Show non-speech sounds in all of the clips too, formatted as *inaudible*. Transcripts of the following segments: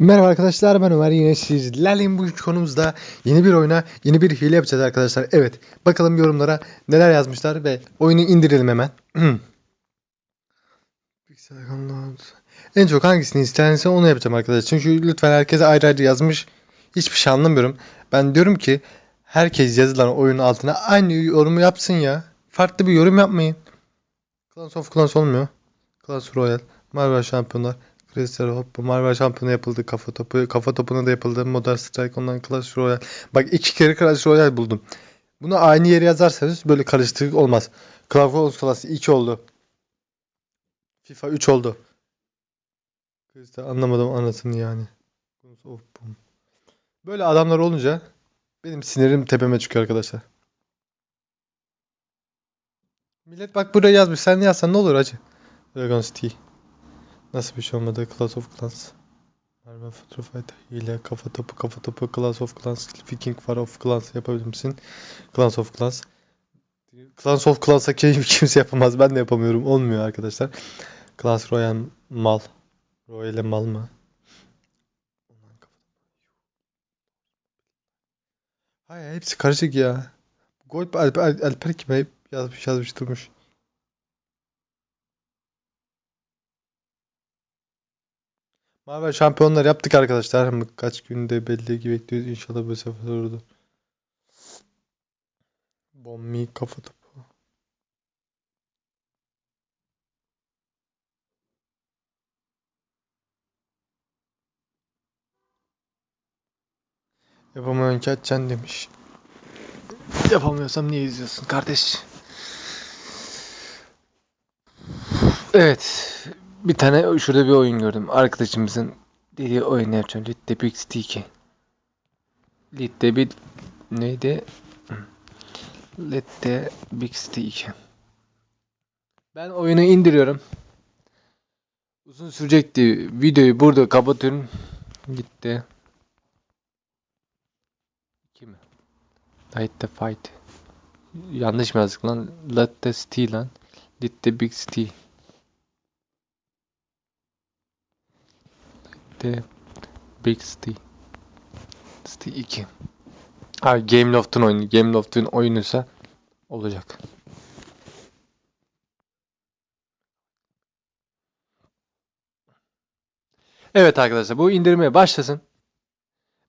Merhaba arkadaşlar ben Ömer yine sizlerleyim bu konumuzda yeni bir oyuna yeni bir hile yapacağız arkadaşlar. Evet bakalım yorumlara neler yazmışlar ve oyunu indirelim hemen. *clears throat* En çok hangisini isterse onu yapacağım arkadaşlar. Çünkü lütfen herkese ayrı ayrı yazmış. Hiçbir şey anlamıyorum. Ben diyorum ki herkes yazılan oyunun altına aynı yorumu yapsın ya. Farklı bir yorum yapmayın. Clans of Clans olmuyor. Clash Royale, Marvel Şampiyonlar, Crystal Hop, Marvel Şampiyonu yapıldı, kafa topu, kafa topuna da yapıldı, Modern Strike, ondan Clash Royale. Bak iki kere Clash Royale buldum. Bunu aynı yere yazarsanız böyle karışıklık olmaz. Of Clans 2 oldu. FIFA 3 oldu. Crystal anlamadım anasını yani. Böyle adamlar olunca benim sinirim tepeme çıkıyor arkadaşlar. Millet bak buraya yazmış. Sen yazsan ne olur acı? Dragon City. Nasıl bir şey olmadı? Clash of Clans. Marvel Future Fighter. Hile, kafa topu, kafa topu, Clash of Clans, Viking War of Clans yapabilir misin? Clans of Clans. Clans of Clans'a kim- *laughs* kimse yapamaz. Ben de yapamıyorum. Olmuyor arkadaşlar. Clash Royale mal. Royale mal mı? Hayır hepsi karışık ya. Gold Alper, Alper kime yazmış yazmış durmuş. Marvel şampiyonlar yaptık arkadaşlar. Kaç günde belli gibi bekliyoruz. İnşallah bu sefer olurdu. Bombi kafa topu. Yapamayan ki açacaksın demiş. Yapamıyorsam niye izliyorsun kardeş? Evet. Bir tane şurada bir oyun gördüm. Arkadaşımızın dediği oyun yapacağım. Little Big City 2. Little Big neydi? Little Big City 2. Ben oyunu indiriyorum. Uzun sürecekti. Videoyu burada kapatıyorum. Gitti. 2 mi? Light the Fight. Yanlış mı yazdık lan? Let the City lan. Little Big City. The Big City. City 2. Abi Gameloft'un oyunu. Gameloft'un oyunuysa olacak. Evet arkadaşlar bu indirmeye başlasın.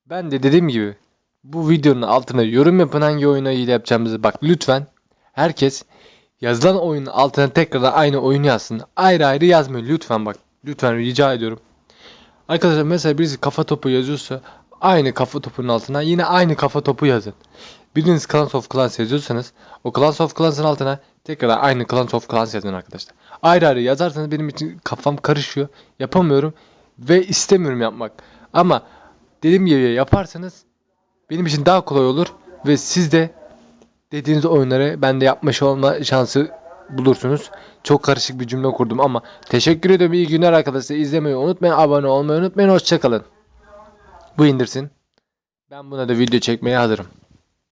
Ben de dediğim gibi bu videonun altına yorum yapın hangi oyunu ile yapacağımızı. Bak lütfen herkes yazılan oyunun altına tekrar aynı oyunu yazsın. Ayrı ayrı yazmayın lütfen bak. Lütfen rica ediyorum. Arkadaşlar mesela birisi kafa topu yazıyorsa aynı kafa topunun altına yine aynı kafa topu yazın. Biriniz Clans of Clans yazıyorsanız o Clans of Clans'ın altına tekrar aynı Clans of Clans yazın arkadaşlar. Ayrı ayrı yazarsanız benim için kafam karışıyor. Yapamıyorum ve istemiyorum yapmak. Ama dediğim gibi yaparsanız benim için daha kolay olur ve siz de dediğiniz oyunları ben de yapmış olma şansı bulursunuz. Çok karışık bir cümle kurdum ama teşekkür ederim. İyi günler arkadaşlar. İzlemeyi unutmayın. Abone olmayı unutmayın. Hoşçakalın. Bu indirsin. Ben buna da video çekmeye hazırım.